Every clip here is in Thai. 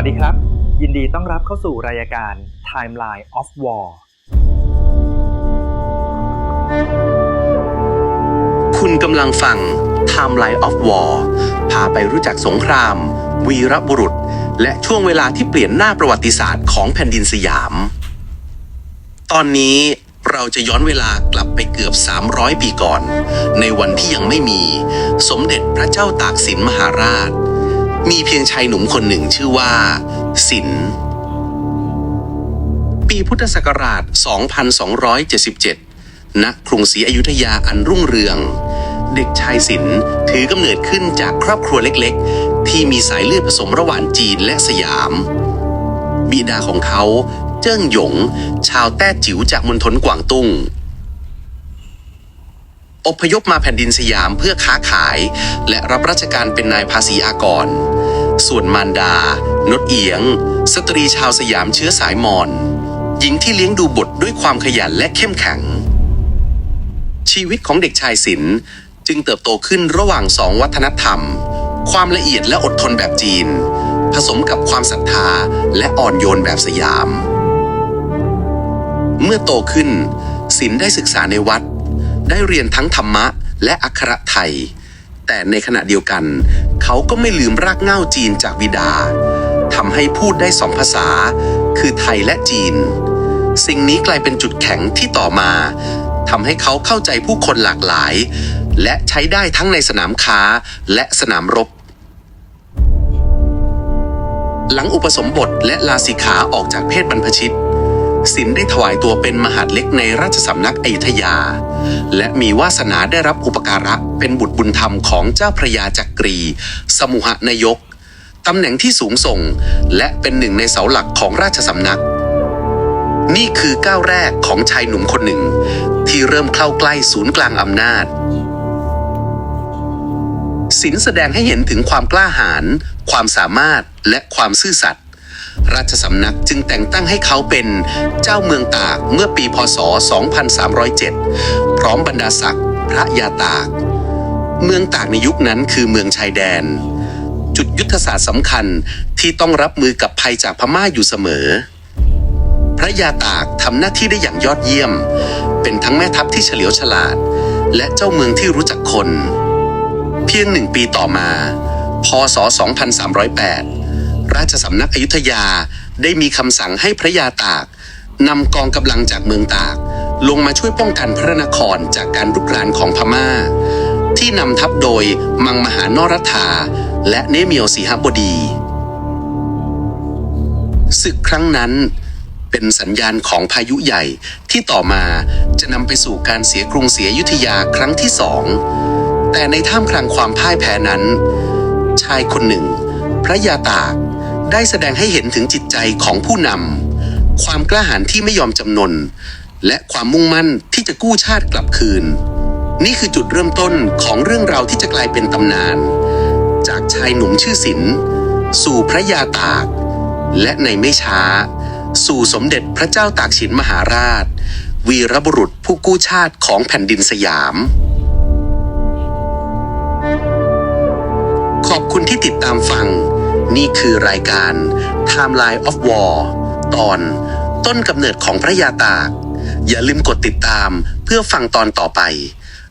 ัสดีครับ ยินดีต้อนรับเข้าสู่รายการ Timeline of War คุณกำลังฟัง Timeline of War พาไปรู้จักสงคราม วีรบุรุษ และช่วงเวลาที่เปลี่ยนหน้าประวัติศาสตร์ของแผ่นดินสยาม ตอนนี้เราจะย้อนเวลากลับไปเกือบ 300 ปีก่อน ในวันที่ยังไม่มี สมเด็จพระเจ้าตากสินมหาราช มีเพียงชายหนุ่มคนหนึ่งชื่อว่าสิน ปีพุทธศักราช 2277 ณ กรุงศรีอยุธยาอันรุ่งเรือง เด็กชายสินถือกำเนิดขึ้นจากครอบครัวเล็กๆ ที่มีสายเลือดผสมระหว่างจีนและสยาม บิดาของเขาเจิ้งหยง ชาวแต้จิ๋วจากมณฑลกวางตุ้งอพยพมาแผ่นดินสยามเพื่อค้าขาย และรับราชการเป็นนายภาษีอากร ส่วนมารดา นดเอียง สตรีชาวสยามเชื้อสายมอญหญิงที่เลี้ยงดูบุตรด้วยความขยันและเข้มแข็ง ชีวิตของเด็กชายศิลป์จึงเติบโตขึ้นระหว่างสองวัฒนธรรม ความละเอียดและอดทนแบบจีน ผสมกับความศรัทธาและอ่อนโยนแบบสยาม เมื่อโตขึ้นศิลป์ได้ศึกษาในวัด ได้เรียนทั้งธรรมะและอักขระไทย แต่ในขณะเดียวกัน เขาก็ไม่ลืมรากเหง้าจีนจากบิดาทำให้พูดได้สองภาษา คือไทยและจีน สิ่งนี้กลายเป็นจุดแข็งที่ต่อมาทำให้เขาเข้าใจผู้คนหลากหลาย และใช้ได้ทั้งในสนามค้าและสนามรบ หลังอุปสมบทและลาสิกขาออกจากเพศบรรพชิต สินได้ถวายตัวเป็นมหาดเล็กในราชสำนักอยุธยา และมีวาสนาได้รับอุปการะเป็นบุตรบุญธรรมของเจ้าพระยาจักรี สมุหนายกตำแหน่งที่สูงส่ง และเป็นหนึ่งในเสาหลักของราชสำนัก นี่คือก้าวแรกของชายหนุ่มคนหนึ่ง ที่เริ่มเข้าใกล้ศูนย์กลางอำนาจศิลแสดงให้เห็นถึงความกล้าหาญความสามารถและความซื่อสัตย์ ราชสำนักจึงแต่งตั้งให้เขาเป็นเจ้าเมืองตากเมื่อปีพศ 2307 พร้อมบรรดาศักดิ์พระยาตาก เมืองตากในยุคนั้นคือเมืองชายแดน จุดยุทธศาสตร์สำคัญที่ต้องรับมือกับภัยจากพม่าอยู่เสมอ พระยาตากทำหน้าที่ได้อย่างยอดเยี่ยม เป็นทั้งแม่ทัพที่เฉลียวฉลาด และเจ้าเมืองที่รู้จักคน เพียงหนึ่งปีต่อมา พศ 2308 ราชสำนักอยุธยา ได้มีคำสั่งให้พระยาตากนำกองกำลังจากเมืองตาก ลงมาช่วยป้องกันพระนครจากการรุกรานของพม่า ที่นำทัพโดยมังมหานรธาและเนเมียวสีหบดีศึกครั้งนั้นเป็นสัญญาณของพายุใหญ่ที่ต่อมาจะนำไปสู่การเสียกรุงเสียอยุธยาครั้งที่สอง แต่ในท่ามกลางความพ่ายแพ้นั้น ชายคนหนึ่ง พระยาตาก ได้แสดงให้เห็นถึงจิตใจของผู้นำความกล้าหาญที่ไม่ยอมจำนน และความมุ่งมั่นที่จะกู้ชาติกลับคืน นี่คือจุดเริ่มต้นของเรื่องราวที่จะกลายเป็นตำนาน จากชายหนุ่มชื่อศิลป์สู่พระยาตาก และในไม่ช้า สู่สมเด็จพระเจ้าตากสินมหาราช วีรบุรุษผู้กู้ชาติของแผ่นดินสยาม ขอบคุณที่ติดตามฟัง นี่คือรายการ Timeline of War ตอนต้นกำเนิดของพระยาตาก อย่าลืมกดติดตามเพื่อฟังตอนต่อไป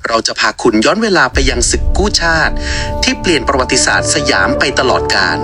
เราจะพาคุณย้อนเวลาไปยังศึกกู้ชาติ ที่เปลี่ยนประวัติศาสตร์สยามไปตลอดกาล